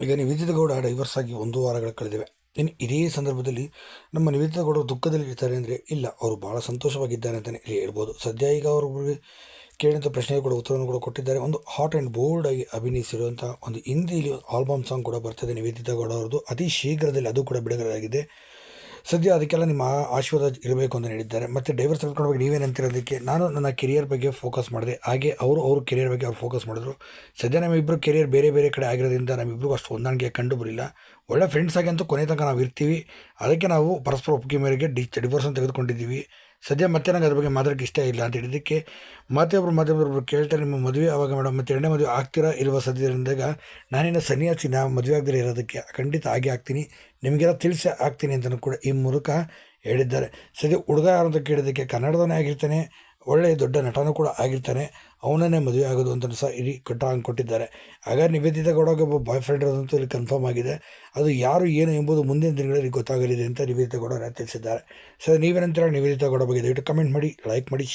ಈಗ ನಿವೇದಿತ ಗೌಡ ಡೈವರ್ಸ್ ಆಗಿ ಒಂದು ವಾರಗಳ ಕಳೆದಿವೆ. ಇನ್ನು ಇದೇ ಸಂದರ್ಭದಲ್ಲಿ ನಮ್ಮ ನಿವೇದಿತ ಗೌಡರು ದುಃಖದಲ್ಲಿ ಇರ್ತಾರೆ ಅಂದರೆ ಇಲ್ಲ, ಅವರು ಭಾಳ ಸಂತೋಷವಾಗಿದ್ದಾರೆ ಅಂತಲೇ ಹೇಳ್ಬೋದು. ಸದ್ಯ ಈಗ ಅವರು ಕೇಳಿದಂಥ ಪ್ರಶ್ನೆಗೆ ಕೂಡ, ಉತ್ತರವನ್ನು ಕೂಡ ಕೊಟ್ಟಿದ್ದಾರೆ. ಒಂದು ಹಾಟ್ ಆ್ಯಂಡ್ ಬೋಲ್ಡ್ ಆಗಿ ಅಭಿನಯಿಸಿರುವಂಥ ಒಂದು ಹಿಂದಿಯಲ್ಲಿ ಆಲ್ಬಮ್ ಸಾಂಗ್ ಕೂಡ ಬರ್ತದೆ ನಿವೇದಿತ ಗೌಡ ಅವ್ರದ್ದು. ಅತಿ ಶೀಘ್ರದಲ್ಲಿ ಅದು ಕೂಡ ಬಿಡುಗಡೆಯಾಗಿದೆ. ಸದ್ಯ ಅದಕ್ಕೆಲ್ಲ ನಿಮ್ಮ ಆಶೀರ್ವಾದ ಇರಬೇಕು ಅಂತ ಹೇಳಿದ್ದಾರೆ. ಮತ್ತು ಡೈವರ್ಸ್ ಬಗ್ಗೆ ನೀವೇನಂತಿರೋದಕ್ಕೆ ನಾನು ನನ್ನ ಕೆರಿಯರ್ ಬಗ್ಗೆ ಫೋಕಸ್ ಮಾಡಿದೆ. ಹಾಗೆ ಅವರು ಅವರು ಕೆರಿಯರ್ ಬಗ್ಗೆ ಅವ್ರು ಫೋಕಸ್ ಮಾಡಿದ್ರು. ಸದ್ಯ ನಮ್ಮಿಬ್ಬರು ಕೆರಿಯರ್ ಬೇರೆ ಬೇರೆ ಕಡೆ ಆಗಿರೋದ್ರಿಂದ ನಮ್ಮಿಬ್ಬರಿಗೂ ಅಷ್ಟು ಹೊಂದಾಣಿಕೆ ಕಂಡು ಬರಲಿಲ್ಲ ಒಳ್ಳೆ ಫ್ರೆಂಡ್ಸ್ ಆಗಿ ಅಂತೂ ಕೊನೆ ತನಕ ನಾವು ಇರ್ತೀವಿ ಅದಕ್ಕೆ ನಾವು ಪರಸ್ಪರ ಒಪ್ಪಿಗೆ ಮೇರೆಗೆ ಡಿ ಡಿವೋರ್ಸನ್ನು ತೆಗೆದುಕೊಂಡಿದ್ದೀವಿ. ಸದ್ಯ ಮತ್ತೆ ನನಗೆ ಅದ್ರ ಬಗ್ಗೆ ಮಾತಾಡೋಕ್ಕೆ ಇಷ್ಟ ಇಲ್ಲ ಅಂತ ಹೇಳಿದ್ದಕ್ಕೆ ಮತ್ತೆ ಒಬ್ಬರು ಮಾಧ್ಯಮದೊಬ್ಬರು ಕೇಳ್ತಾರೆ, ನಿಮ್ಮ ಮದುವೆ ಆವಾಗ ಮೇಡಮ್ ಮತ್ತೆ ಎರಡನೇ ಮದುವೆ ಆಗ್ತೀರಾ ಇಲ್ವಾ ಸದ್ಯದಿಂದಾಗ ನಾನಿನ್ನು ಸನ್ಯಾಸಿ, ನಾ ಮದುವೆ ಆಗದೇ ಇರೋದಕ್ಕೆ ಖಂಡಿತ ಆಗಿ ಆಗ್ತೀನಿ, ನಿಮಗೆಲ್ಲ ತಿಳಿಸಿ ಆಗ್ತೀನಿ ಅಂತಲೂ ಕೂಡ ಈ ಮೂಲಕ ಹೇಳಿದ್ದಾರೆ. ಸದ್ಯ ಹುಡುಗ ಅಂತ ಕೇಳಿದ್ದಕ್ಕೆ ಕನ್ನಡದವನೇ ಆಗಿರ್ತಾನೆ ಒಳ್ಳೆಯ ದೊಡ್ಡ ನಟನೂ ಕೂಡ ಆಗಿರ್ತಾನೆ. ಅವನನ್ನೇ ಮದುವೆ ಆಗೋದು ಅಂತ ಸಹ ಇಡೀ ಕಟ್ಟ ಹಂಗೆ ಕೊಟ್ಟಿದ್ದಾರೆ. ಆಗ ನಿವೇದಿತ ಗೌಡಗೆ ಒಬ್ಬ ಬಾಯ್ ಫ್ರೆಂಡ್ ಇರೋದಂತೂ ಇಲ್ಲಿ ಕನ್ಫರ್ಮ್ ಆಗಿದೆ. ಅದು ಯಾರು, ಏನು ಎಂಬುದು ಮುಂದಿನ ದಿನಗಳಲ್ಲಿ ಗೊತ್ತಾಗಲಿದೆ ಅಂತ ನಿವೇದಿತ ಗೌಡ ತಿಳಿಸಿದ್ದಾರೆ. ಸರ್, ನೀವೇನಂತೀರ ನಿವೇದಿತ ಗೌಡ ಬಗ್ಗೆ? ದಯವಿಟ್ಟು ಕಮೆಂಟ್ ಮಾಡಿ ಲೈಕ್ ಮಾಡಿ